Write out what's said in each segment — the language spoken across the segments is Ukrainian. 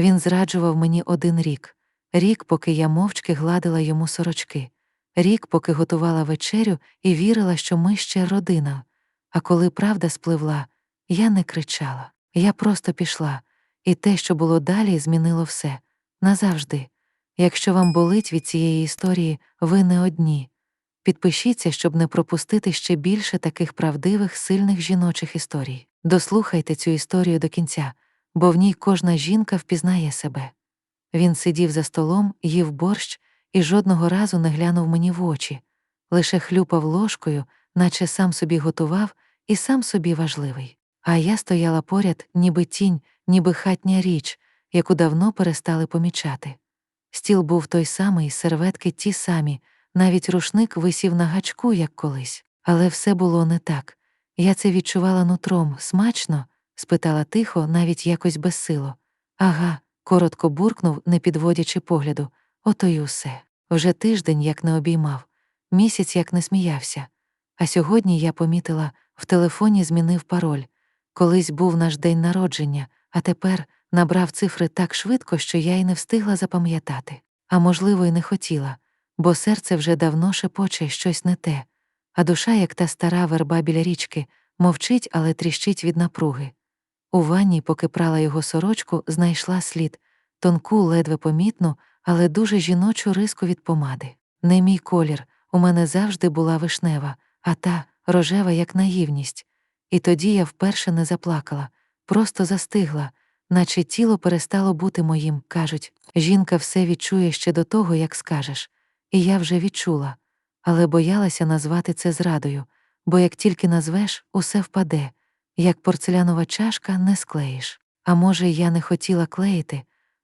Він зраджував мені один рік, рік, поки я мовчки гладила йому сорочки, рік, поки готувала вечерю і вірила, що ми ще родина. А коли правда спливла, я не кричала, я просто пішла, і те, що було далі, змінило все назавжди. Якщо вам болить від цієї історії, ви не одні. Підпишіться, щоб не пропустити ще більше таких правдивих, сильних жіночих історій. Дослухайте цю історію до кінця, бо в ній кожна жінка впізнає себе. Він сидів за столом, їв борщ і жодного разу не глянув мені в очі, лише хлюпав ложкою, наче сам собі готував і сам собі важливий. А я стояла поряд, ніби тінь, ніби хатня річ, яку давно перестали помічати. Стіл був той самий, серветки ті самі, навіть рушник висів на гачку, як колись. Але все було не так. Я це відчувала нутром смачно? Спитала тихо, навіть якось безсило. Ага, коротко буркнув, не підводячи погляду. Ото й усе. Вже тиждень як не обіймав, місяць як не сміявся. А сьогодні я помітила, в телефоні змінив пароль. Колись був наш день народження, а тепер набрав цифри так швидко, що я й не встигла запам'ятати. А можливо, й не хотіла, бо серце вже давно шепоче щось не те, а душа, як та стара верба біля річки, мовчить, але тріщить від напруги. У ванні, поки прала його сорочку, знайшла слід, тонку, ледве помітну, але дуже жіночу риску від помади. Не мій колір, у мене завжди була вишнева, а та рожева, як наївність. І тоді я вперше не заплакала, просто застигла, наче тіло перестало бути моїм, кажуть, жінка все відчує ще до того, як скажеш. І я вже відчула, але боялася назвати це зрадою, бо як тільки назвеш, усе впаде, як порцелянова чашка не склеїш. А може, я не хотіла клеїти,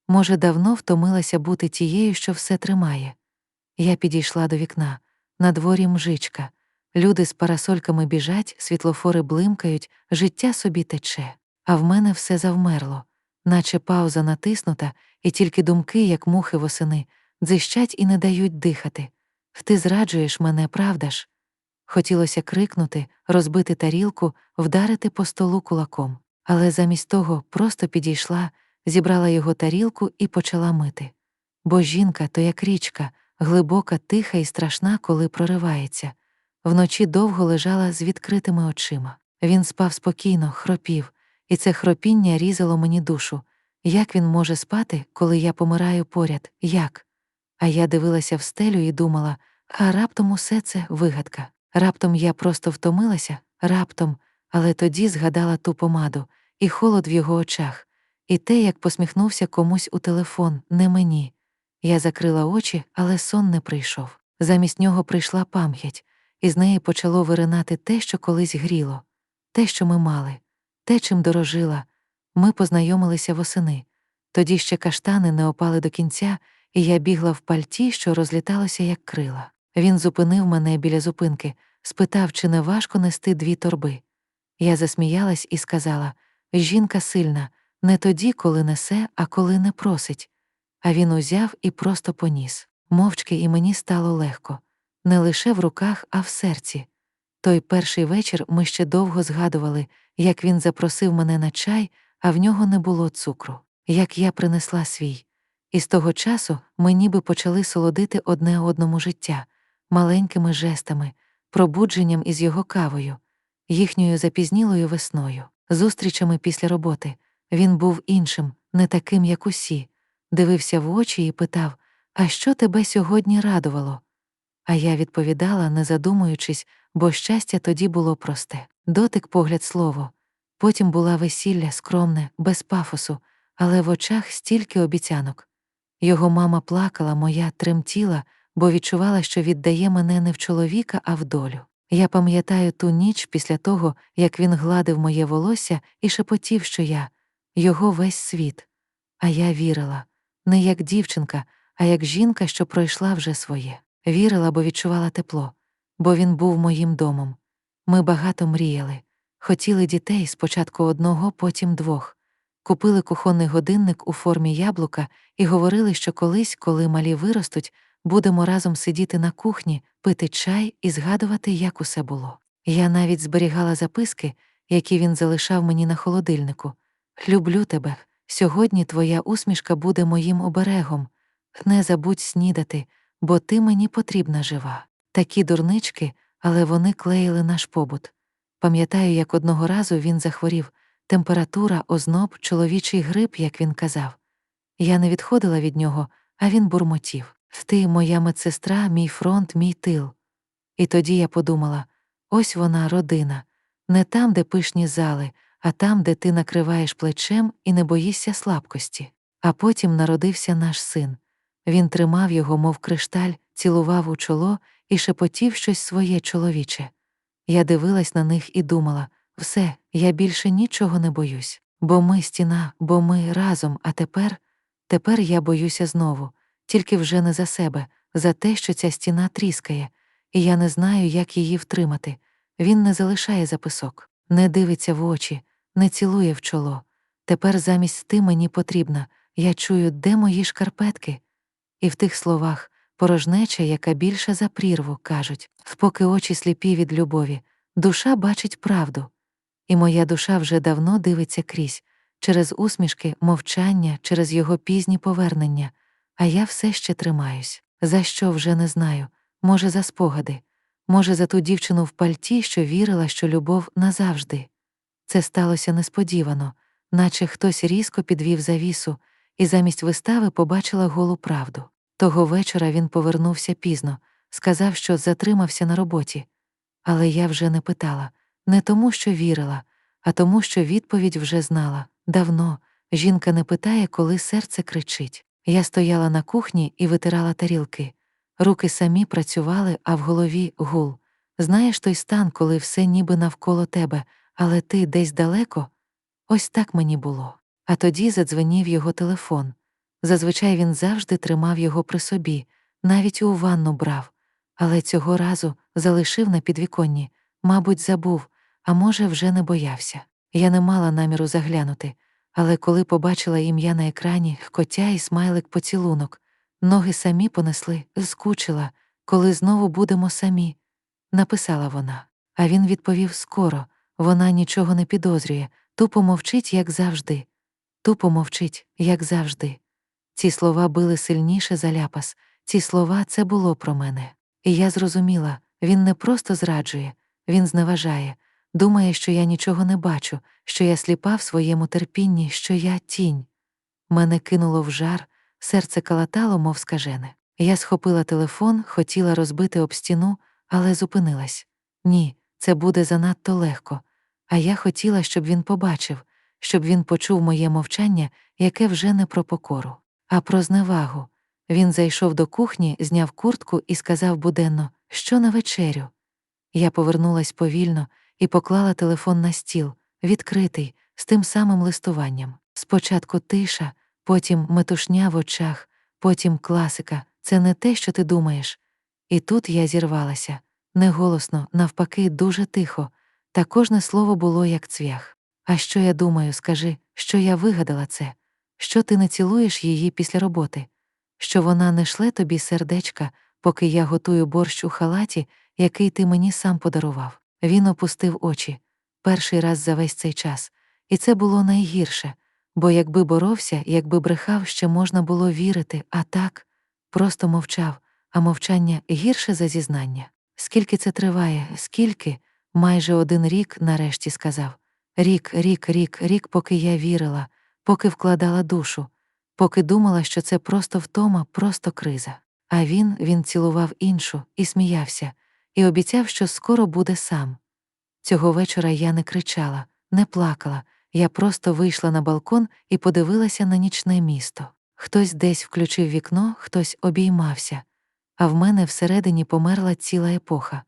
може, давно втомилася бути тією, що все тримає. Я підійшла до вікна, на дворі мжичка. Люди з парасольками біжать, світлофори блимкають, життя собі тече, а в мене все завмерло, наче пауза натиснута, і тільки думки, як мухи восени, дзищать і не дають дихати. Ти зраджуєш мене, правда ж? Хотілося крикнути, розбити тарілку, вдарити по столу кулаком, але замість того просто підійшла, зібрала його тарілку і почала мити. Бо жінка то як річка, глибока, тиха і страшна, коли проривається. Вночі довго лежала з відкритими очима. Він спав спокійно, хропів, і це хропіння різало мені душу. Як він може спати, коли я помираю поряд? Як? А я дивилася в стелю і думала, а раптом усе це вигадка. Раптом я просто втомилася, раптом, але тоді згадала ту помаду, і холод в його очах, і те, як посміхнувся комусь у телефон, не мені. Я закрила очі, але сон не прийшов. Замість нього прийшла пам'ять, і з неї почало виринати те, що колись гріло, те, що ми мали, те, чим дорожила. Ми познайомилися восени. Тоді ще каштани не опали до кінця, і я бігла в пальті, що розліталося, як крила. Він зупинив мене біля зупинки, спитав, чи не важко нести дві торби. Я засміялась і сказала жінка сильна, не тоді, коли несе, а коли не просить. А він узяв і просто поніс. Мовчки і мені стало легко, не лише в руках, а в серці. Той перший вечір ми ще довго згадували, як він запросив мене на чай, а в нього не було цукру, як я принесла свій. І з того часу ми ніби почали солодити одне одному життя, маленькими жестами, пробудженням із його кавою, їхньою запізнілою весною, зустрічами після роботи. Він був іншим, не таким, як усі, дивився в очі і питав А що тебе сьогодні радувало? А я відповідала, не задумуючись, бо щастя тоді було просте дотик, погляд, слово. Потім була весілля, скромне, без пафосу, але в очах стільки обіцянок. Його мама плакала, моя тремтіла, бо відчувала, що віддає мене не в чоловіка, а в долю. Я пам'ятаю ту ніч після того, як він гладив моє волосся і шепотів, що я його весь світ. А я вірила не як дівчинка, а як жінка, що пройшла вже своє. Вірила, бо відчувала тепло, бо він був моїм домом. Ми багато мріяли, хотіли дітей спочатку одного, потім двох. Купили кухонний годинник у формі яблука і говорили, що колись, коли малі виростуть, будемо разом сидіти на кухні, пити чай і згадувати, як усе було. Я навіть зберігала записки, які він залишав мені на холодильнику. Люблю тебе, Сьогодні твоя усмішка буде моїм оберегом. Не забудь снідати, бо ти мені потрібна жива. Такі дурнички, але вони клеїли наш побут. Пам'ятаю, як одного разу він захворів температура, озноб, чоловічий грип, як він казав. Я не відходила від нього, а він бурмотів Ти, моя медсестра, мій фронт, мій тил. І тоді я подумала ось вона, родина, не там, де пишні зали, а там, де ти накриваєш плечем і не боїшся слабкості. А потім народився наш син. Він тримав його, мов кришталь, цілував у чоло і шепотів щось своє чоловіче. Я дивилась на них і думала все, я більше нічого не боюсь, бо ми стіна, бо ми разом, а тепер, тепер я боюся знову, тільки вже не за себе, за те, що ця стіна тріскає, і я не знаю, як її втримати. Він не залишає записок, не дивиться в очі, не цілує в чоло. Тепер замість ти мені потрібна, я чую, де мої шкарпетки. І в тих словах порожнеча, яка більша за прірву, кажуть, поки очі сліпі від любові, душа бачить правду. І моя душа вже давно дивиться крізь, через усмішки, мовчання, через його пізні повернення, а я все ще тримаюсь. За що вже не знаю, може, за спогади, може, за ту дівчину в пальті, що вірила, що любов назавжди. Це сталося несподівано, наче хтось різко підвів завісу, і замість вистави побачила голу правду. Того вечора він повернувся пізно, сказав, що затримався на роботі. Але я вже не питала не тому, що вірила, а тому, що відповідь вже знала давно. Жінка не питає, коли серце кричить. Я стояла на кухні і витирала тарілки. Руки самі працювали, а в голові гул. Знаєш той стан, коли все ніби навколо тебе, але ти десь далеко? Ось так мені було. А тоді задзвенів його телефон. Зазвичай він завжди тримав його при собі, навіть у ванну брав, але цього разу залишив на підвіконні, мабуть, забув, а може, вже не боявся. Я не мала наміру заглянути, але коли побачила ім'я на екрані, котя і смайлик поцілунок, ноги самі понесли, скучила, коли знову будемо самі, написала вона. А він відповів скоро вона нічого не підозрює, тупо мовчить, як завжди, тупо мовчить, як завжди. Ці слова били сильніше за ляпас, ці слова це було про мене. І я зрозуміла він не просто зраджує, він зневажає, думає, що я нічого не бачу, що я сліпа в своєму терпінні, що я тінь. Мене кинуло в жар, серце калатало, мов скажене. Я схопила телефон, хотіла розбити об стіну, але зупинилась. Ні, це буде занадто легко. А я хотіла, щоб він побачив, щоб він почув моє мовчання, яке вже не про покору, а про зневагу. Він зайшов до кухні, зняв куртку і сказав буденно, що на вечерю. Я повернулась повільно і поклала телефон на стіл, відкритий, з тим самим листуванням. Спочатку тиша, потім метушня в очах, потім класика це не те, що ти думаєш. І тут я зірвалася не голосно, навпаки, дуже тихо, та кожне слово було як цвях. А що я думаю, скажи, що я вигадала це, що ти не цілуєш її після роботи, що вона не шле тобі сердечка, поки я готую борщ у халаті, який ти мені сам подарував. Він опустив очі перший раз за весь цей час, і це було найгірше, бо якби боровся, якби брехав, ще можна було вірити, а так просто мовчав, а мовчання гірше за зізнання. Скільки це триває, скільки? Майже один рік нарешті сказав рік, рік, рік, рік, поки я вірила, поки вкладала душу, поки думала, що це просто втома, просто криза. А він він цілував іншу і сміявся, і обіцяв, що скоро буде сам. Цього вечора я не кричала, не плакала, я просто вийшла на балкон і подивилася на нічне місто. Хтось десь включив вікно, хтось обіймався, а в мене всередині померла ціла епоха.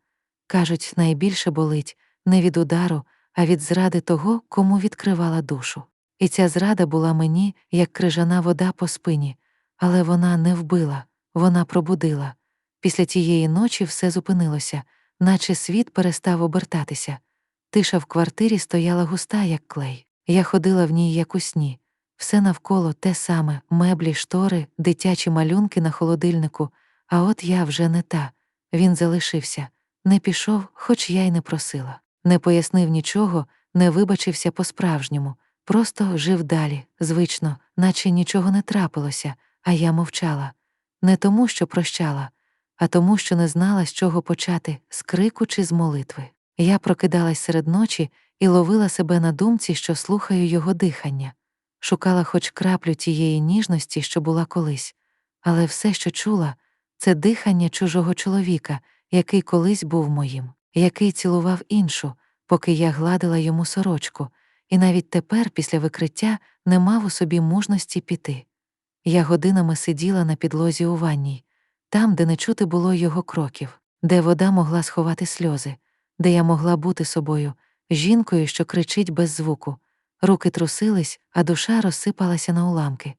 Кажуть, найбільше болить не від удару, а від зради того, кому відкривала душу. І ця зрада була мені, як крижана вода по спині, але вона не вбила, вона пробудила. Після тієї ночі все зупинилося, наче світ перестав обертатися. Тиша в квартирі стояла густа, як клей. Я ходила в ній, як у сні. Все навколо те саме меблі, штори, дитячі малюнки на холодильнику, а от я вже не та. Він залишився, не пішов, хоч я й не просила, не пояснив нічого, не вибачився по-справжньому, просто жив далі, звично, наче нічого не трапилося, а я мовчала. Не тому, що прощала, а тому, що не знала, з чого почати, з крику чи з молитви. Я прокидалась серед ночі і ловила себе на думці, що слухаю його дихання, шукала хоч краплю тієї ніжності, що була колись, але все, що чула, це дихання чужого чоловіка, який колись був моїм, який цілував іншу, поки я гладила йому сорочку, і навіть тепер, після викриття, не мав у собі мужності піти. Я годинами сиділа на підлозі у ванній, там, де не чути було його кроків, де вода могла сховати сльози, де я могла бути собою, жінкою, що кричить без звуку. Руки трусились, а душа розсипалася на уламки.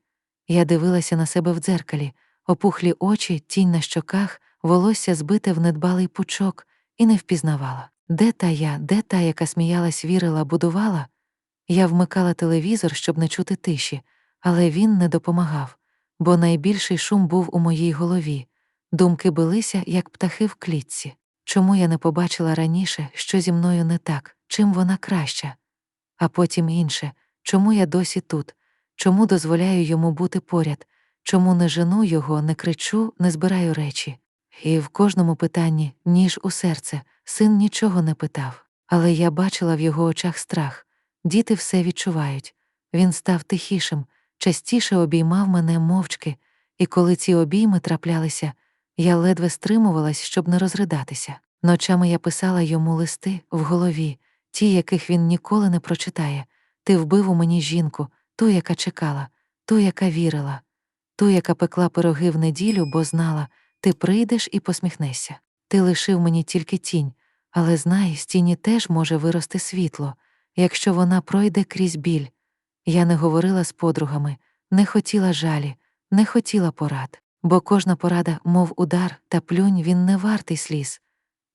Я дивилася на себе в дзеркалі, опухлі очі, тінь на щоках, волосся збите в недбалий пучок, і не впізнавала. Де та я, де та, яка сміялась, вірила, будувала? Я вмикала телевізор, щоб не чути тиші, але він не допомагав, бо найбільший шум був у моїй голові. Думки билися, як птахи в клітці. Чому я не побачила раніше, що зі мною не так, чим вона краща? А потім інше, чому я досі тут, чому дозволяю йому бути поряд, чому не жену його, не кричу, не збираю речі. І в кожному питанні, ніж у серце, син нічого не питав, але я бачила в його очах страх. Діти все відчувають. Він став тихішим, частіше обіймав мене мовчки, і коли ці обійми траплялися, я ледве стримувалась, щоб не розридатися. Ночами я писала йому листи в голові, ті, яких він ніколи не прочитає. Ти вбив у мені жінку, ту, яка чекала, ту, яка вірила, ту, яка пекла пироги в неділю, бо знала, ти прийдеш і посміхнешся. Ти лишив мені тільки тінь, але знай, з тіні теж може вирости світло, якщо вона пройде крізь біль. Я не говорила з подругами, не хотіла жалі, не хотіла порад, бо кожна порада, мов удар та плюнь, він не вартий сліз.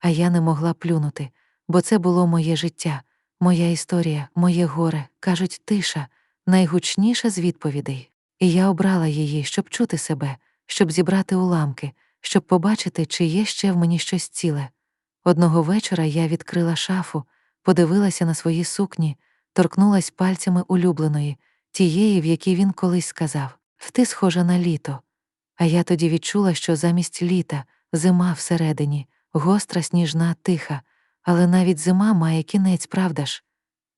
А я не могла плюнути, бо це було моє життя, моя історія, моє горе, кажуть, тиша, найгучніша з відповідей. І я обрала її, щоб чути себе, щоб зібрати уламки, щоб побачити, чи є ще в мені щось ціле. Одного вечора я відкрила шафу, подивилася на свої сукні, торкнулась пальцями улюбленої, тієї, в якій він колись сказав Ти схожа на літо. А я тоді відчула, що замість літа зима всередині, гостра, сніжна, тиха, але навіть зима має кінець, правда ж?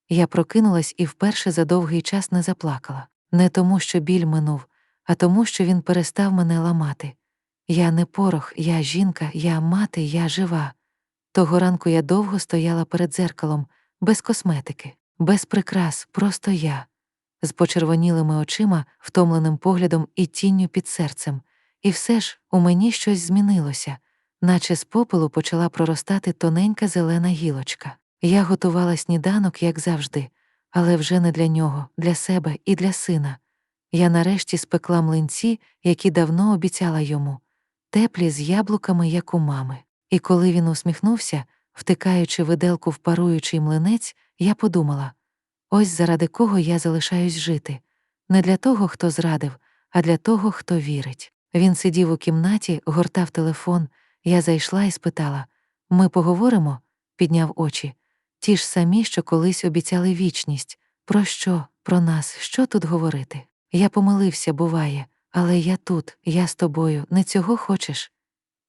Я прокинулась і вперше за довгий час не заплакала, не тому, що біль минув, а тому, що він перестав мене ламати. Я не порох, я жінка, я мати, я жива. Того ранку я довго стояла перед дзеркалом, без косметики, без прикрас, просто я, з почервонілими очима, втомленим поглядом і тінню під серцем. І все ж у мені щось змінилося, наче з попелу почала проростати тоненька зелена гілочка. Я готувала сніданок, як завжди, але вже не для нього, для себе і для сина. Я нарешті спекла млинці, які давно обіцяла йому, теплі з яблуками, як у мами. І коли він усміхнувся, втикаючи виделку в паруючий млинець, я подумала ось заради кого я залишаюсь жити, не для того, хто зрадив, а для того, хто вірить. Він сидів у кімнаті, гортав телефон, я зайшла і спитала Ми поговоримо? підняв очі. Ті ж самі, що колись обіцяли вічність. Про що, про нас, що тут говорити? Я помилився, буває, але я тут, я з тобою, не цього хочеш?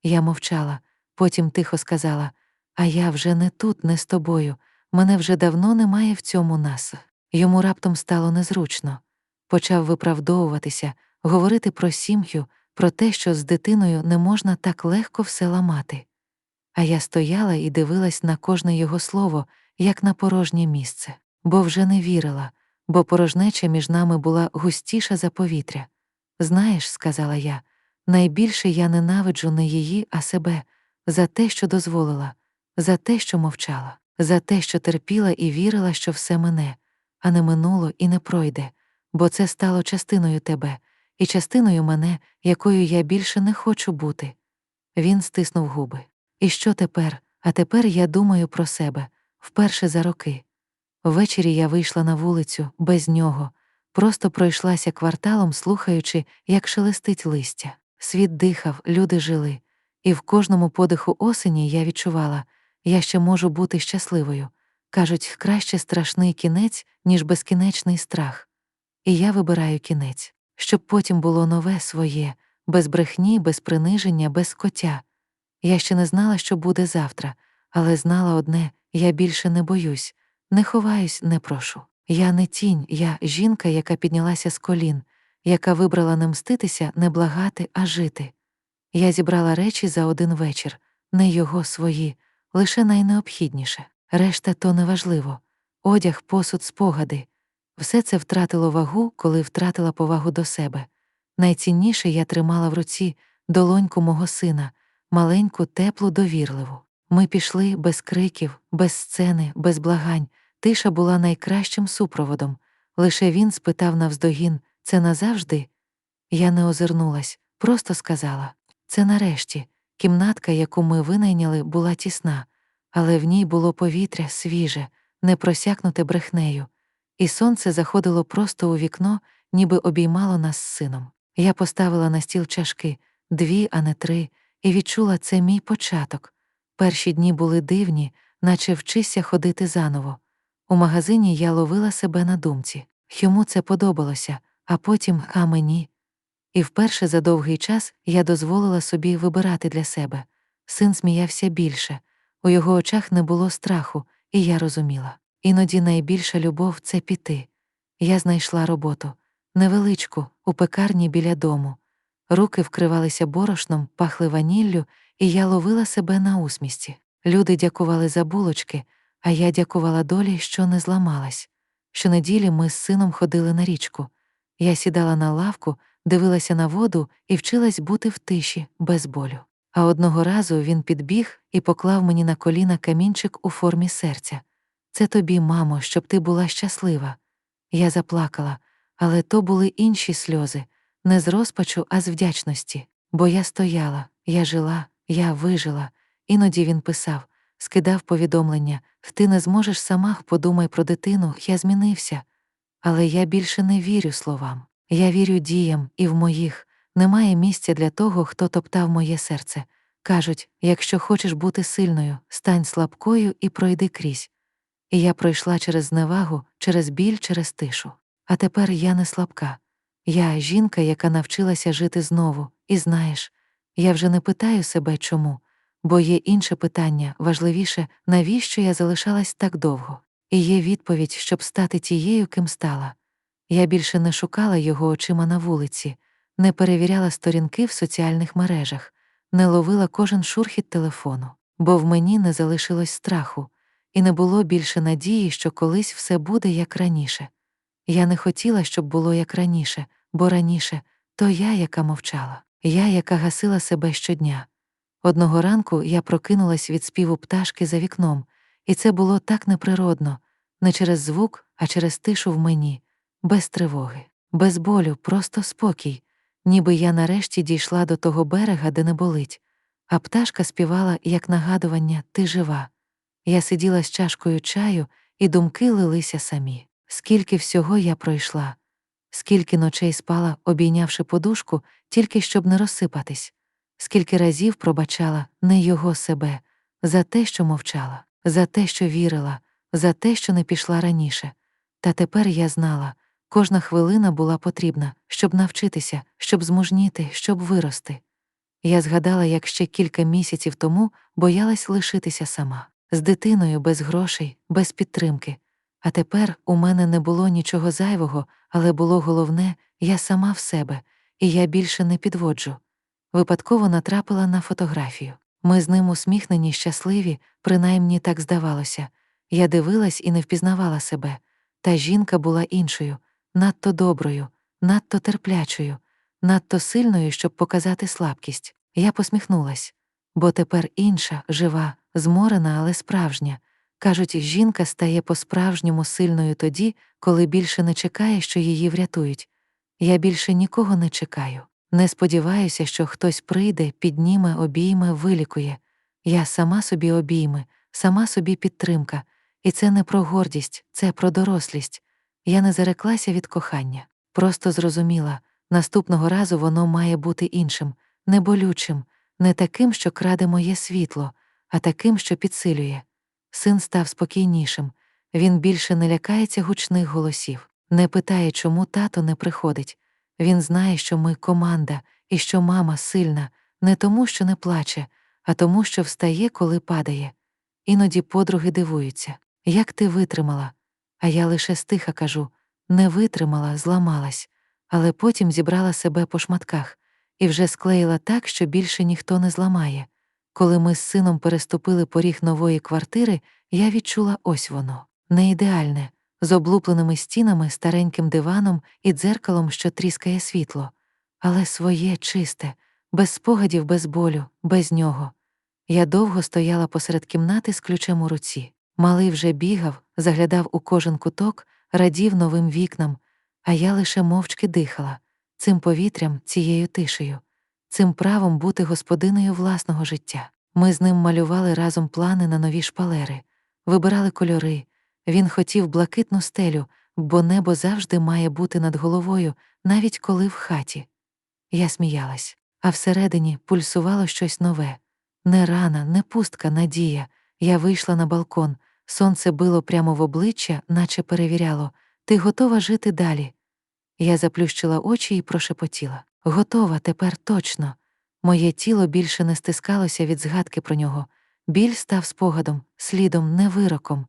Я мовчала, потім тихо сказала А я вже не тут, не з тобою. Мене вже давно немає в цьому нас. Йому раптом стало незручно. Почав виправдовуватися, говорити про сім'ю, про те, що з дитиною не можна так легко все ламати. А я стояла і дивилась на кожне його слово, як на порожнє місце, бо вже не вірила, бо порожнеча між нами була густіша за повітря. Знаєш, сказала я, найбільше я ненавиджу не її, а себе, за те, що дозволила, за те, що мовчала, за те, що терпіла і вірила, що все мене, а не минуло і не пройде, бо це стало частиною тебе і частиною мене, якою я більше не хочу бути. Він стиснув губи. І що тепер? А тепер я думаю про себе вперше за роки. Ввечері я вийшла на вулицю без нього, просто пройшлася кварталом, слухаючи, як шелестить листя. Світ дихав, люди жили, і в кожному подиху осені я відчувала, я ще можу бути щасливою. Кажуть, краще страшний кінець, ніж безкінечний страх. І я вибираю кінець, щоб потім було нове своє, без брехні, без приниження, без коття. Я ще не знала, що буде завтра, але знала одне я більше не боюсь, не ховаюсь, не прошу. Я не тінь, я жінка, яка піднялася з колін, яка вибрала не мститися, не благати, а жити. Я зібрала речі за один вечір, не його свої, лише найнеобхідніше. Решта то неважливо. Одяг, посуд, спогади. Все це втратило вагу, коли втратила повагу до себе. Найцінніше я тримала в руці долоньку мого сина, маленьку, теплу, довірливу. Ми пішли без криків, без сцени, без благань. Тиша була найкращим супроводом. Лише він спитав навздогін це назавжди. Я не озирнулась, просто сказала це нарешті. Кімнатка, яку ми винайняли, була тісна, але в ній було повітря свіже, не просякнуте брехнею, і сонце заходило просто у вікно, ніби обіймало нас з сином. Я поставила на стіл чашки, дві, а не три, і відчула це мій початок. Перші дні були дивні, наче вчися ходити заново. У магазині я ловила себе на думці. Йому це подобалося, а потім а мені. І вперше за довгий час я дозволила собі вибирати для себе. Син сміявся більше, у його очах не було страху, і я розуміла. Іноді найбільша любов це піти. Я знайшла роботу невеличку, у пекарні біля дому. Руки вкривалися борошном, пахли ваніллю, і я ловила себе на усмісті. Люди дякували за булочки, а я дякувала долі, що не зламалась. Щонеділі ми з сином ходили на річку. Я сідала на лавку, дивилася на воду і вчилась бути в тиші, без болю. А одного разу він підбіг і поклав мені на коліна камінчик у формі серця. Це тобі, мамо, щоб ти була щаслива. Я заплакала, але то були інші сльози, не з розпачу, а з вдячності. Бо я стояла, я жила, я вижила. Іноді він писав, скидав повідомлення ти не зможеш сама, подумай про дитину, я змінився. Але я більше не вірю словам. Я вірю діям, і в моїх немає місця для того, хто топтав моє серце. Кажуть, якщо хочеш бути сильною, стань слабкою і пройди крізь. І я пройшла через зневагу, через біль, через тишу. А тепер я не слабка. Я жінка, яка навчилася жити знову, і знаєш, я вже не питаю себе чому, бо є інше питання, важливіше, навіщо я залишалась так довго. І є відповідь, щоб стати тією, ким стала. Я більше не шукала його очима на вулиці, не перевіряла сторінки в соціальних мережах, не ловила кожен шурхіт телефону, бо в мені не залишилось страху, і не було більше надії, що колись все буде як раніше. Я не хотіла, щоб було як раніше, бо раніше то я, яка мовчала, я, яка гасила себе щодня. Одного ранку я прокинулась від співу пташки за вікном, і це було так неприродно, не через звук, а через тишу в мені без тривоги, без болю, просто спокій, ніби я нарешті дійшла до того берега, де не болить, а пташка співала, як нагадування, ти жива. Я сиділа з чашкою чаю, і думки лилися самі. Скільки всього я пройшла, скільки ночей спала, обійнявши подушку, тільки щоб не розсипатись, скільки разів пробачала не його себе, за те, що мовчала, за те, що вірила, за те, що не пішла раніше. Та тепер я знала, Кожна хвилина була потрібна, щоб навчитися, щоб змужніти, щоб вирости. Я згадала, як ще кілька місяців тому боялась лишитися сама, з дитиною без грошей, без підтримки. А тепер у мене не було нічого зайвого, але було головне я сама в себе, і я більше не підводжу. Випадково натрапила на фотографію. Ми з ним усміхнені, щасливі, принаймні так здавалося. Я дивилась і не впізнавала себе. Та жінка була іншою надто доброю, надто терплячою, надто сильною, щоб показати слабкість. Я посміхнулась, бо тепер інша, жива, зморена, але справжня. Кажуть, жінка стає по-справжньому сильною тоді, коли більше не чекає, що її врятують. Я більше нікого не чекаю. Не сподіваюся, що хтось прийде, підніме, обійме, вилікує. Я сама собі обійми, сама собі підтримка, і це не про гордість, це про дорослість. Я не зареклася від кохання, просто зрозуміла наступного разу воно має бути іншим, не болючим, не таким, що краде моє світло, а таким, що підсилює. Син став спокійнішим, Він більше не лякається гучних голосів, не питає, чому тато не приходить. Він знає, що ми команда і що мама сильна, не тому, що не плаче, а тому, що встає, коли падає. Іноді подруги дивуються, як ти витримала. А я лише стиха кажу не витримала, зламалась, але потім зібрала себе по шматках і вже склеїла так, що більше ніхто не зламає. Коли ми з сином переступили поріг нової квартири, я відчула ось воно не ідеальне, з облупленими стінами, стареньким диваном і дзеркалом, що тріскає світло, але своє чисте, без спогадів, без болю, без нього. Я довго стояла посеред кімнати з ключем у руці. Малий вже бігав, заглядав у кожен куток, радів новим вікнам, а я лише мовчки дихала цим повітрям, цією тишею, цим правом бути господиною власного життя. Ми з ним малювали разом плани на нові шпалери, вибирали кольори. Він хотів блакитну стелю, бо небо завжди має бути над головою, навіть коли в хаті. Я сміялась, а всередині пульсувало щось нове. Не рана, не пустка, надія. Я вийшла на балкон, сонце било прямо в обличчя, наче перевіряло ти готова жити далі. Я заплющила очі і прошепотіла готова тепер точно. Моє тіло більше не стискалося від згадки про нього. Біль став спогадом, слідом, не вироком.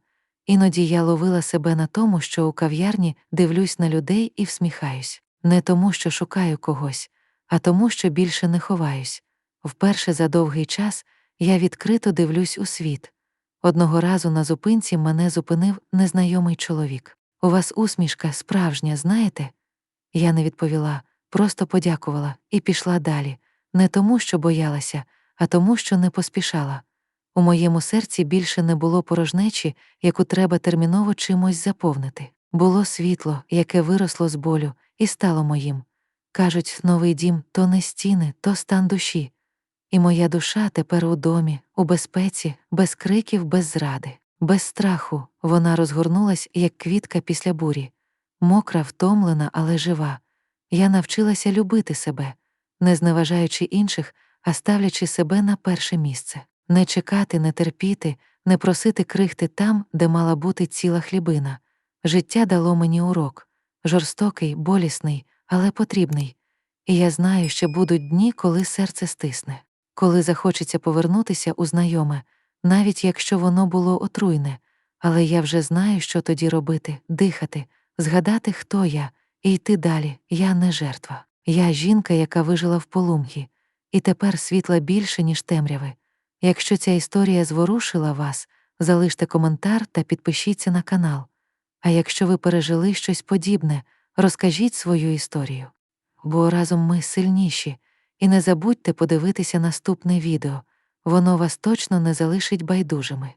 Іноді я ловила себе на тому, що у кав'ярні дивлюсь на людей і всміхаюсь, не тому, що шукаю когось, а тому, що більше не ховаюсь. Вперше за довгий час я відкрито дивлюсь у світ. Одного разу на зупинці мене зупинив незнайомий чоловік. У вас усмішка справжня, знаєте? Я не відповіла, просто подякувала і пішла далі, не тому, що боялася, а тому, що не поспішала. У моєму серці більше не було порожнечі, яку треба терміново чимось заповнити. Було світло, яке виросло з болю, і стало моїм. Кажуть, новий дім то не стіни, то стан душі. І моя душа тепер у домі, у безпеці, без криків, без зради, без страху. Вона розгорнулась, як квітка після бурі, мокра, втомлена, але жива. Я навчилася любити себе, не зневажаючи інших, а ставлячи себе на перше місце, не чекати, не терпіти, не просити крихти там, де мала бути ціла хлібина. Життя дало мені урок жорстокий, болісний, але потрібний. І я знаю, що будуть дні, коли серце стисне коли захочеться повернутися у знайоме, навіть якщо воно було отруйне, але я вже знаю, що тоді робити, дихати, згадати, хто я, і йти далі. Я не жертва. Я жінка, яка вижила в полум'ї, і тепер світла більше, ніж темряви. Якщо ця історія зворушила вас, залиште коментар та підпишіться на канал. А якщо ви пережили щось подібне, розкажіть свою історію. Бо разом ми сильніші. І не забудьте подивитися наступне відео, воно вас точно не залишить байдужими.